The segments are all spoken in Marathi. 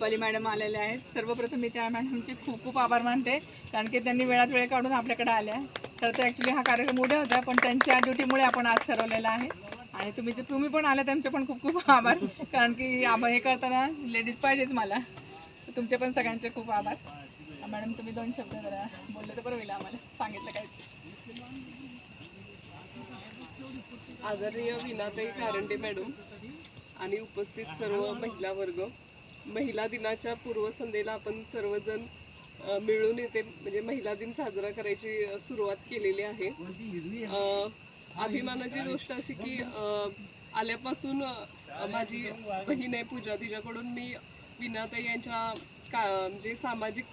मॅडम आलेल्या आहेत. सर्वप्रथम मी त्या मॅडमचे खूप खूप आभार मानते कारण की त्यांनी वेळात वेळ काढून आपल्याकडे आल्या तर तर ॲक्च्युली हा कार्यक्रम उद्या होता पण त्यांच्या ड्युटीमुळे आपण आज ठरवलेला आहे. आणि तुम्ही जे तुम्ही पण आल्या त्यांचे पण खूप खूप आभार कारण की आभार हे करताना लेडीज पाहिजेच मला. तुमचे पण सगळ्यांचे खूप आभार. मॅडम तुम्ही दोन शब्द जरा बोलले तर बरं होईल आम्हाला. सांगितलं काय? आदरणीय विनाताई कारंडे मॅडम आणि उपस्थित सर्व महिला वर्ग महिला दिनाच्या पूर्वसंध्येला आपण सर्वजण मिळून येते म्हणजे महिला दिन साजरा करायची सुरुवात केलेली आहे. अभिमानाची गोष्ट अशी की आल्यापासून माझी बहीण आहे पूजा तिच्याकडून मी विनाताई यांच्या का म्हणजे सामाजिक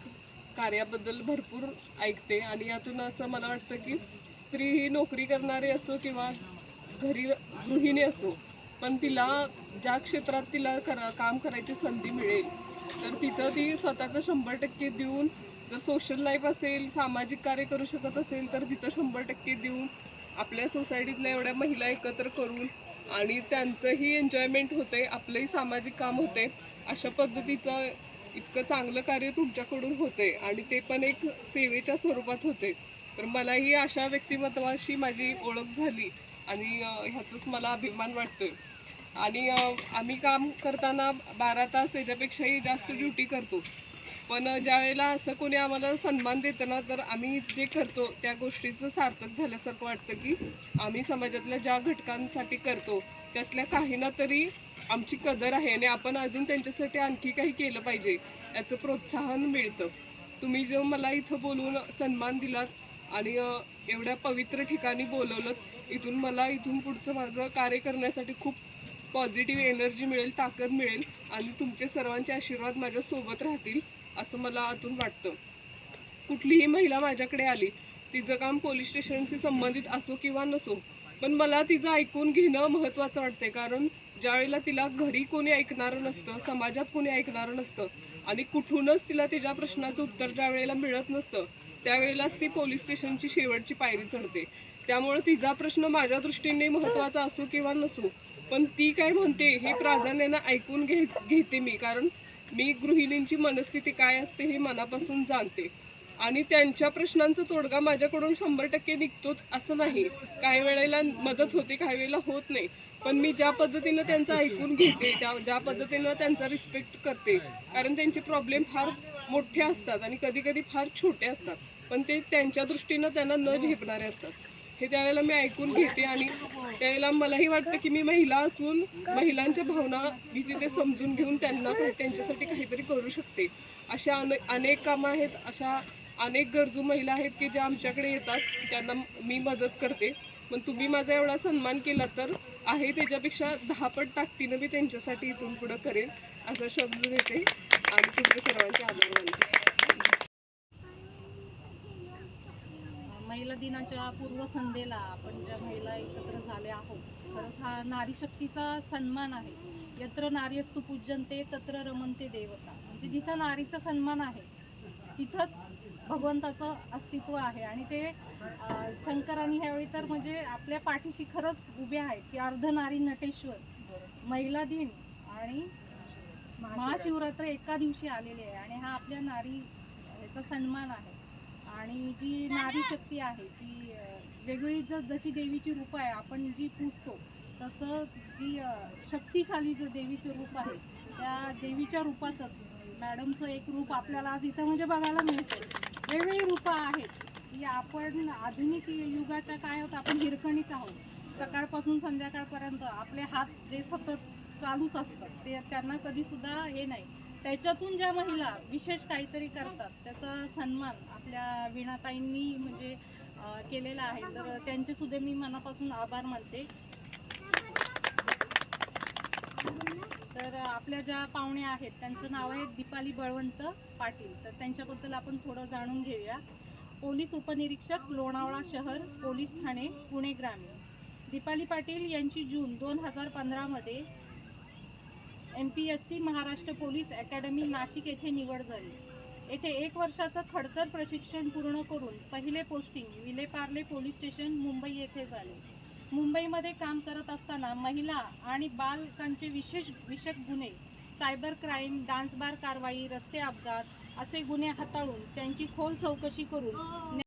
कार्याबद्दल भरपूर ऐकते आणि यातून असं मला वाटतं की स्त्री ही नोकरी करणारी असो किंवा घरी गृहिणी असो पण तिला ज्या क्षेत्रात तिला करा काम करायची संधी मिळेल तर तिथं ती स्वतःचं शंभर टक्के देऊन जर सोशल लाईफ असेल सामाजिक कार्य करू शकत असेल तर तिथं शंभर टक्के देऊन आपल्या सोसायटीतल्या एवढ्या महिला एकत्र करून आणि त्यांचंही एन्जॉयमेंट होते आपलंही सामाजिक काम होते अशा पद्धतीचं इतकं चांगलं कार्य तुमच्याकडून होते आणि ते पण एक सेवेच्या स्वरूपात होते तर मलाही अशा व्यक्तिमत्वाशी माझी ओळख झाली. आणि ह्याचंच ह्याचाच मला अभिमान वाटतोय. आणि आम्ही काम करताना बारा तास याच्यापेक्षाही जास्त ड्युटी करतो. पण ज्या वेळेला असं कोणी आम्हाला सन्मान देतं ना तर आम्ही जे करतो त्या गोष्टीचं सार्थक झाल्यासारखं वाटतं की आम्ही समाजातल्या ज्या घटकांसाठी करतो त्यातल्या काही ना तरी आमची कदर आहे आणि आपण अजून त्यांच्यासाठी आणखी काही केलं पाहिजे याचं प्रोत्साहन मिळतं. तुम्ही जो मला इथं बोलवून सन्मान दिलात आणि एवढ्या पवित्र ठिकाणी बोलवलं इथून मला इथून पुढचं माझं कार्य करण्यासाठी खूप पॉझिटिव्ह एनर्जी मिळेल ताकद मिळेल आणि तुमचे सर्वांचे आशीर्वाद माझ्या सोबत राहतील असं मला आतून वाटतं. कुठलीही महिला माझ्याकडे आली तिचं काम पोलीस स्टेशनशी संबंधित असो किंवा नसो पण मला तिचं ऐकून घेणं महत्त्वाचं वाटतंय. कारण ज्यावेळेला तिला घरी कोणी ऐकणारं नसतं समाजात कोणी ऐकणारं नसतं आणि कुठूनच तिला तिच्या प्रश्नाचं उत्तर ज्या वेळेला मिळत नसतं त्यावेळेलाच ती पोलीस स्टेशनची शेवटची पायरी चढते. त्यामुळे तिचा प्रश्न माझ्या दृष्टीने महत्त्वाचा असो किंवा नसो पण ती काय म्हणते हे प्राधान्यानं ऐकून घे घेते मी. कारण मी गृहिणींची मनस्थिती काय असते हे मनापासून जाणते. आणि त्यांच्या प्रश्नांचा तोडगा माझ्याकडून शंभर टक्के निघतोच असं नाही. काही वेळेला मदत होते काही वेळेला होत नाही. पण मी ज्या पद्धतीनं त्यांचं ऐकून घेते त्या ज्या पद्धतीनं त्यांचा रिस्पेक्ट करते कारण त्यांचे प्रॉब्लेम फार मोठे असतात आणि कधी कधी फार छोटे असतात. पण ते त्यांच्या दृष्टीनं त्यांना न झेपणारे असतात. हे त्यावेळेला मी ऐकून घेते आणि त्यावेळेला मलाही वाटतं की मी महिला असून महिलांच्या भावना मी तिथे समजून घेऊन त्यांना त्यांच्यासाठी काहीतरी करू शकते. अशा अने अनेक कामं आहेत अशा अनेक गरजू महिला आहेत की ज्या आमच्याकडे येतात त्यांना मी मदत करते. पण तुम्ही माझा एवढा सन्मान केला तर आहे त्याच्यापेक्षा दहापट ताकदीनं मी त्यांच्यासाठी इथून पुढं करेन असा शब्द देते. आणि तुमच्या सर्वांचे आभार मानते. महिला दिनाच्या पूर्वसंध्येला आपण ज्या महिला एकत्र झाल्या आहोत खरंच हा नारीशक्तीचा सन्मान आहे. यत्र नार्यस्तु पूजनते तत्र रमनते देवता. म्हणजे जिथं नारीचा सन्मान आहे तिथंच भगवंताचं अस्तित्व आहे. आणि ते शंकरांनी ह्यावेळी तर म्हणजे आपल्या पाठीशी खरंच उभे आहेत की अर्ध नारी नटेश्वर महिला दिन आणि महाशिवरात्र एका दिवशी आलेले आहे. आणि हा आपल्या नारी ह्याचा सन्मान आहे. आणि जी नारी शक्ती आहे ती वेगळी जर जशी देवीची रूप आहे आपण जी पूजतो तसंच जी शक्तिशाली जर देवीचं रूप आहे त्या देवीच्या रूपातच मॅडमचं एक रूप आपल्याला आज इथं म्हणजे बघायला मिळतं वेगवेगळी रूपं आहेत की आपण आधुनिक युगाच्या काय आहोत आपण हिरकणीत आहोत. सकाळपासून संध्याकाळपर्यंत आपले हात जे सतत चालूच असतात ते त्यांना कधीसुद्धा हे नाही. त्याच्यातून ज्या महिला विशेष काहीतरी करतात त्याचा सन्मान आपल्या वीणाताईंनी म्हणजे केलेला आहे. तर त्यांचे सुद्धा मी मनापासून आभार मानते. तर आपल्या ज्या पाहुण्या आहेत त्यांचं नाव आहे दीपाली बळवंत पाटील. तर त्यांच्याबद्दल आपण थोडं जाणून घेऊया. पोलीस उपनिरीक्षक लोणावळा शहर पोलीस ठाणे पुणे ग्रामीण. दीपाली पाटील यांची जून दोन हजार पंधरामध्ये M P S C Maharashtra police academy Nashik येथे निवड झाली. येथे एक वर्षाचं खडतर प्रशिक्षण पूर्ण करून पहिले posting Vileparle police station Mumbai येथे झाले. मुंबईमध्ये काम करत असताना महिला आणि बालकांचे विशेष विषक गुन्हे सायबर क्राईम डान्स बार कारवाई रस्ते अपघात असे गुन्हे हाताळून त्यांची खोल चौकशी करून